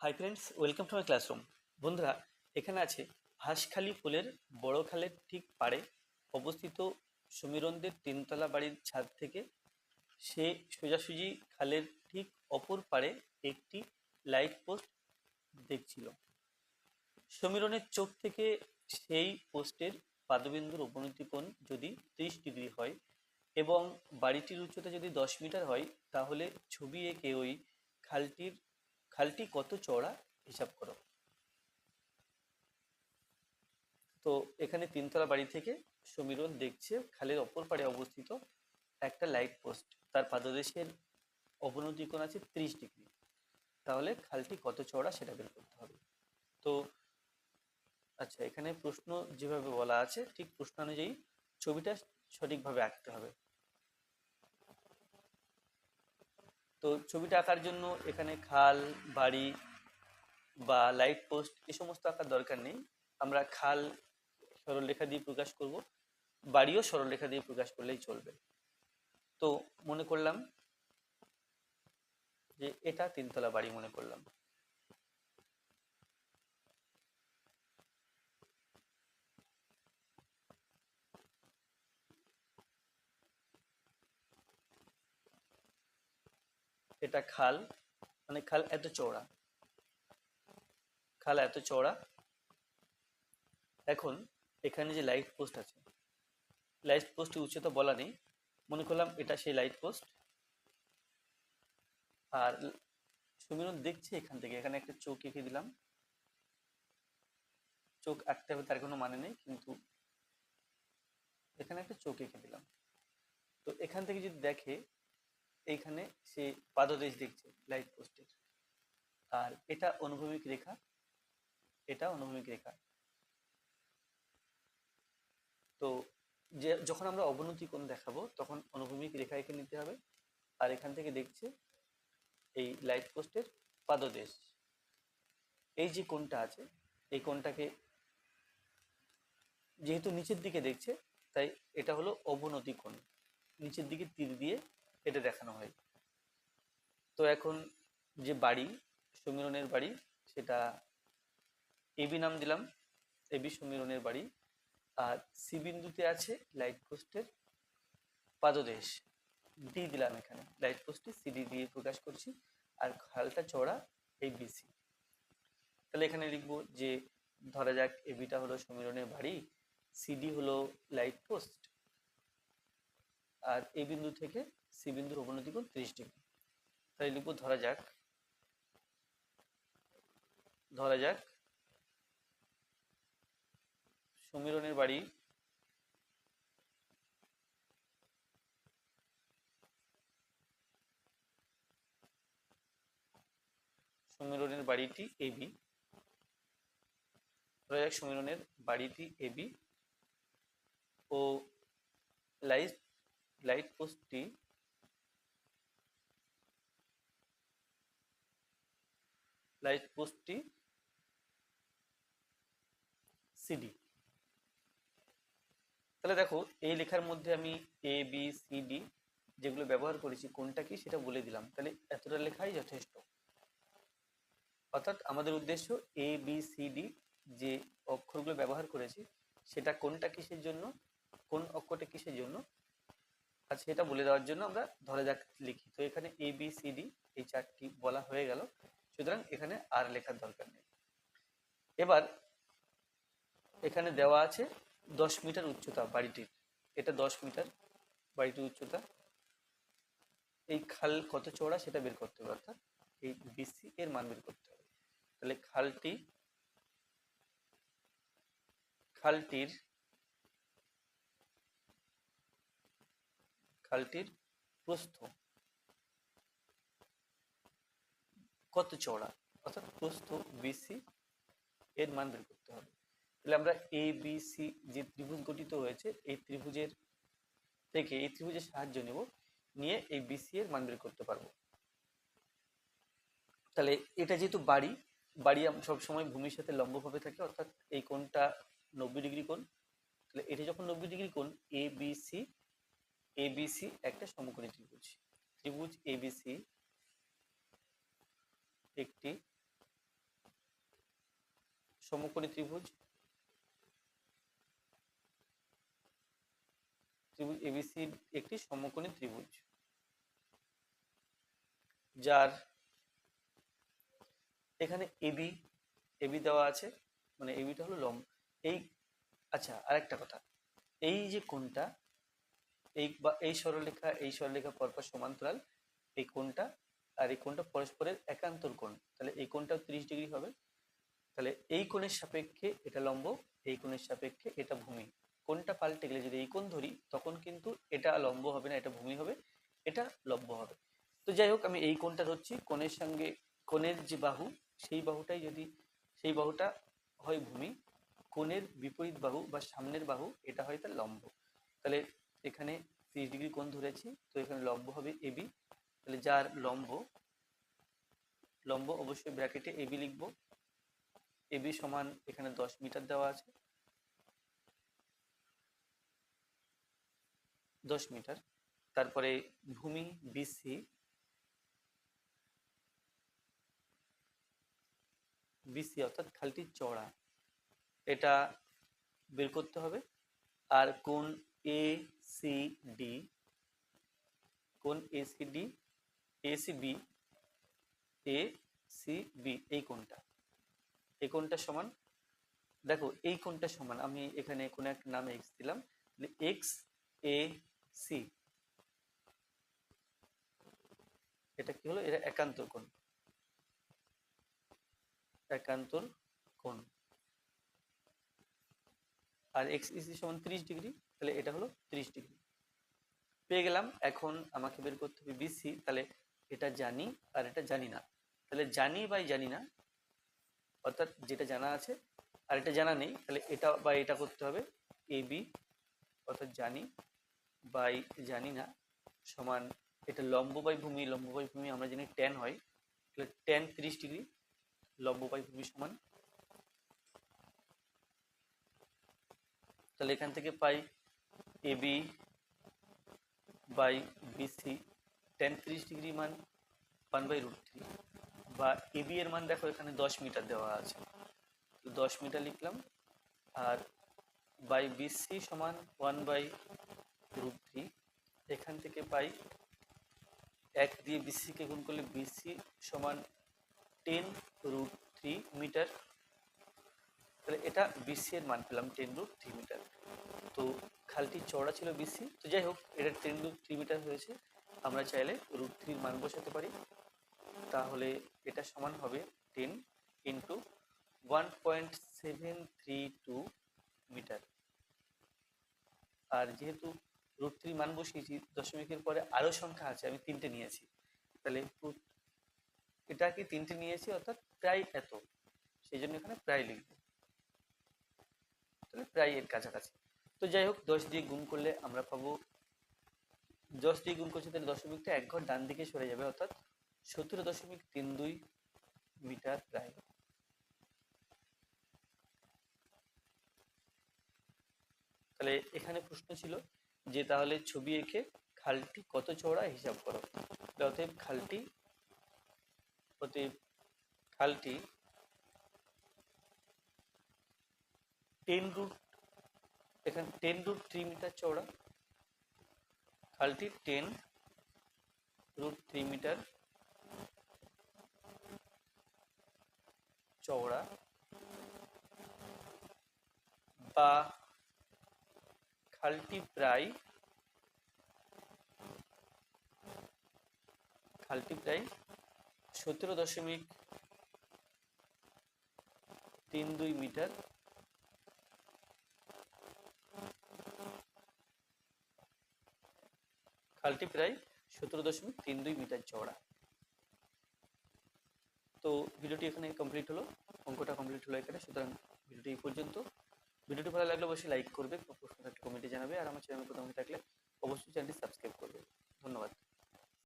Hi friends welcome to my classroom বন্ধুরা, এখানে আছে হাঁসখালি ফুলের বড় খালের ঠিক পাড়ে অবস্থিত সমীরণদের তিনতলা বাড়ির ছাদ থেকে সে সোজাসুজি খালের ঠিক অপর পাড়ে একটি লাইট পোস্ট দেখছিল। সমীরণের চোখ থেকে সেই পোস্টের পাদবিন্দুর অবনতি কোণ যদি ত্রিশ ডিগ্রি হয় এবং বাড়িটির উচ্চতা যদি দশ মিটার হয়, তাহলে ছবি এঁকে ওই খালটির খালটি কত চওড়া হিসাব করো। তো এখানে তিনতলা বাড়ি থেকে সমীরণ দেখছে, খালের অপর পাড়ে অবস্থিত একটা লাইট পোস্ট তার পাদদেশের অবনতি কোণ আছে ত্রিশ ডিগ্রি। তাহলে খালটি কত চওড়া সেটা বের করতে হবে। তো আচ্ছা এখানে প্রশ্ন যেভাবে বলা আছে, ঠিক প্রশ্ন অনুযায়ী ছবিটা সঠিকভাবে আঁকতে হবে। তো ছবিটা আঁকার জন্য এখানে খাল, বাড়ি বা লাইট পোস্ট এ সমস্ত আঁকার দরকার নেই। আমরা খাল সরলরেখা দিয়ে প্রকাশ করব, বাড়িও সরলরেখা দিয়ে প্রকাশ করলেই চলবে। তো মনে করলাম যে এটা তিনতলা বাড়ি মনে করলাম। এটা খাল মানে খাল এত চওড়া। খাল এত চওড়া। এখন এখানে যে লাইট পোস্ট আছে লাইট পোস্টের উচ্চতা বলা নেই। মনে করলাম এটা সেই লাইট পোস্ট আর সমীরণ দেখছে এখান থেকে, এখানে একটা চোখ এঁকে দিলাম। চোখ আঁকতে হবে, তার কোনো মানে নেই, কিন্তু এখানে একটা চোখ এঁকে দিলাম। তো এখান থেকে যদি দেখে এইখানে সে পাদদেশ দেখছে লাইট পোস্টের আর এটা অনুভূমিক রেখা, এটা অনুভূমিক রেখা। তো যে, যখন আমরা অবনতি কোণ দেখাবো, তখন অনুভূমিক রেখা এঁকে নিতে হবে। আর এখান থেকে দেখছে এই লাইট পোস্টের পাদদেশ। এই যে কোণটা আছে, এই কোণটাকে যেহেতু নিচের দিকে দেখছে, তাই এটা হলো অবনতি কোণ। নিচের দিকে তীর দিয়ে এটা দেখানো হয়। তো এখন যে বাড়ি সমীরণের বাড়ি, সেটা এবি নাম দিলাম, এবি সমীরণের বাড়ি। আর সি বিন্দুতে আছে লাইট পোস্টের পাদদেশ। ডি দিলাম এখানে লাইট পোস্টে সিডি দিয়ে প্রকাশ করছি। আর খালটা চড়া এই বিসি তাহলে এখানে লিখব যে, ধরা যাক এবিটা হলো সমীরণের বাড়ি সিডি হলো লাইট পোস্ট আর এই বিন্দু থেকে সি বিন্দুর অবনতি কোণ ত্রিশ ডিগ্রি। তাই লিখব ধরা যাক। ধরা যাক। সমীরণের বাড়ি সমীরণের বাড়িটি এবি ধরা যাক সমীরণের বাড়িটি এবি ও লাইট লাইট পোস্টটি লাইট পোস্টটি সিডি। তাহলে দেখো, এই লেখার মধ্যে আমি এ বি সি ডি যেগুলো ব্যবহার করেছি, কোনটা কি সেটা বলে দিলাম। তাহলে এতটা লেখাই যথেষ্ট। অর্থাৎ আমাদের উদ্দেশ্য এ বি সি ডি যে অক্ষরগুলো ব্যবহার করেছি, সেটা কোনটা কিসের জন্য, কোন অক্ষরটা কিসের জন্য, আর সেটা বলে দেওয়ার জন্য আমরা ধরে যাক লিখি। তো এখানে এ বি সি ডি এই চারটি বলা হয়ে গেল। সুতরাং এখানে আর লেখার দরকার নেই। এবার এখানে দেওয়া আছে দশ মিটার উচ্চতা বাড়িটির। এটা দশ মিটার বাড়িটির উচ্চতা। এই খাল কত চওড়া সেটা বের করতে হবে, অর্থাৎ এই বিসি এর মান বের করতে হবে। তাহলে খালটি খালটির খালটির প্রস্থ কত চওড়া? অর্থাৎ প্রস্থ বিসি এর মান বের করতে হবে। তাহলে আমরা এ বি সি যে ত্রিভুজ গঠিত হয়েছে, এই ত্রিভুজের থেকে এই ত্রিভুজের সাহায্য নেব, নিয়ে এই বিসি এর মান বের করতে পারব। তাহলে এটা যেহেতু বাড়ি বাড়ি সব সময় ভূমির সাথে লম্বভাবে থাকে, অর্থাৎ এই কোণটা নব্বই ডিগ্রি কোণ। তাহলে এটা যখন নব্বই ডিগ্রি কোণ A B C A B C একটা সমকোণী ত্রিভুজ। ত্রিভুজ এবিসি একটি সমকোণী ত্রিভুজ। ত্রিভুজ এবিসি একটি সমকোণী ত্রিভুজ, যার এখানে এবি এবি দেওয়া আছে। মানে এবিটা হলো লম্ব। এই আচ্ছা আরেকটা কথা। এই যে কোনটা এই বা, এই সরলরেখা এই সরলরেখা পরপর সমান্তরাল, এই কোণটা আর এই কোণটা পরস্পরের একান্তর কোণ, তাহলে এই কোণটাও তিরিশ ডিগ্রি হবে। তাহলে এই কোণের সাপেক্ষে এটা লম্ব, এই কোণের সাপেক্ষে এটা ভূমি। কোণটা পাল্টে গেলে যদি এই কোণ ধরি, তখন কিন্তু এটা লম্ব হবে না, এটা ভূমি হবে, এটা লম্ব হবে। তো যাই হোক, আমি এই কোণটা ধরছি, কোণের সঙ্গে, কোণের যে বাহু, সেই বাহুটাই যদি, সেই বাহুটা হয় ভূমি, কোণের বিপরীত বাহু বা সামনের বাহু, এটা হয় তার লম্ব। তাহলে এখানে তিরিশ ডিগ্রি কোণ ধরেছি, তো এখানে লম্ব হবে এবি যার লম্ব লম্ব অবশ্যই ব্র্যাকেটে এবি লিখব। এবি সমান এখানে দশ মিটার দেওয়া আছে। দশ মিটার। তারপরে ভূমি বিসি বিসি অর্থাৎ খালটি চওড়া। এটা বের করতে হবে। আর কোন এ সি ডি কোন A C D A C B A C B এই কোনটা এই কোনটা সমান, দেখো, এই কোনটা সমান। আমি এখানে কোনো একটা নাম এক্স দিলাম এক্স এ সি এটা কি হলো? এটা একান্তর কোণ। একান্তর কোণ। আর এক্স ইসি সমান ত্রিশ ডিগ্রি, তাহলে এটা হলো ত্রিশ ডিগ্রি। পেয়ে গেলাম, এখন আমাকে বের করতে হবে বিসি তাহলে এটা জানি আর এটা জানি না। তাহলে জানি বাই জানি না, অর্থাৎ যেটা জানা আছে আর এটা জানা নেই, তাহলে এটা বা এটা করতে হবে এ বি অর্থাৎ জানি বাই জানি না সমান এটা লম্ব বাই ভূমি, লম্ব বাই ভূমি আমরা জানি টেন হয়, তাহলে টেন তিরিশ ডিগ্রি, লম্ব বাই ভূমি সমান। তাহলে এখান থেকে পাই A B by BC tan তিরিশ ডিগ্রি মান ওয়ান বাই রুট থ্রি বা এবি এর মান দেখো এখানে দশ মিটার দেওয়া আছে। তো দশ মিটার লিখলাম আর বাই বিসি সমান ওয়ান বাই রুট থ্রি এখান থেকে পাই এক দিয়ে বিসিকে গুণ করলে বিসি সমান টেন রুট থ্রি মিটার তাহলে এটা বিসি এর মান পেলাম টেন রুট থ্রি মিটার তো খালটি চওড়া ছিল বিসি তো যাই হোক, এটা টেন রুট থ্রি মিটার হয়েছে। আমরা চাইলে রুট থ্রির মান বসাতে পারি। তাহলে এটা সমান হবে ten into one point seven three two metre আর যেহেতু রুট থ্রি মান বসিয়েছি, দশমিকের পরে আরও সংখ্যা আছে, আমি তিনটে নিয়েছি। তাহলে এটা কি তিনটে নিয়েছি, অর্থাৎ প্রায় এত। সেই জন্য এখানে প্রায় লিখব। তাহলে প্রায় এর কাছাকাছি। তো যাই হোক, দশ দিয়ে গুণ করলে আমরা পাবো দশ দিয়ে গুণ করছি, তাহলে দশমিকটা এক ঘর ডান দিকে সরে যাবে, অর্থাৎ সতেরো দশমিক তিন দুই মিটার প্রায়। তাহলে এখানে প্রশ্ন ছিল যে তাহলে ছবি এঁকে খালটি কত চওড়া হিসাব করো? অতএব খালটি অতএব খালটি টেন রুট এখানে টেন রুট থ্রি মিটার চওড়া। খালটি টেন রুট থ্রি মিটার চওড়া বা খালটি প্রায় খালটি প্রায় সতেরো দশমিক তিন দুই মিটার খালটি প্রায় সতেরো দশমিক তিন দুই মিটার চওড়া। তো ভিডিওটি এখানে কমপ্লিট হলো, অঙ্কটা কমপ্লিট হলো এখানে। সুতরাং ভিডিওটি এই পর্যন্ত। ভিডিওটি ভালো লাগলে অবশ্যই লাইক করবে প্রশ্ন থাকলে কমেন্টে জানাবে। আর আমার চ্যানেল প্রথমে থাকলে অবশ্যই চ্যানেলটি সাবস্ক্রাইব করবে। ধন্যবাদ।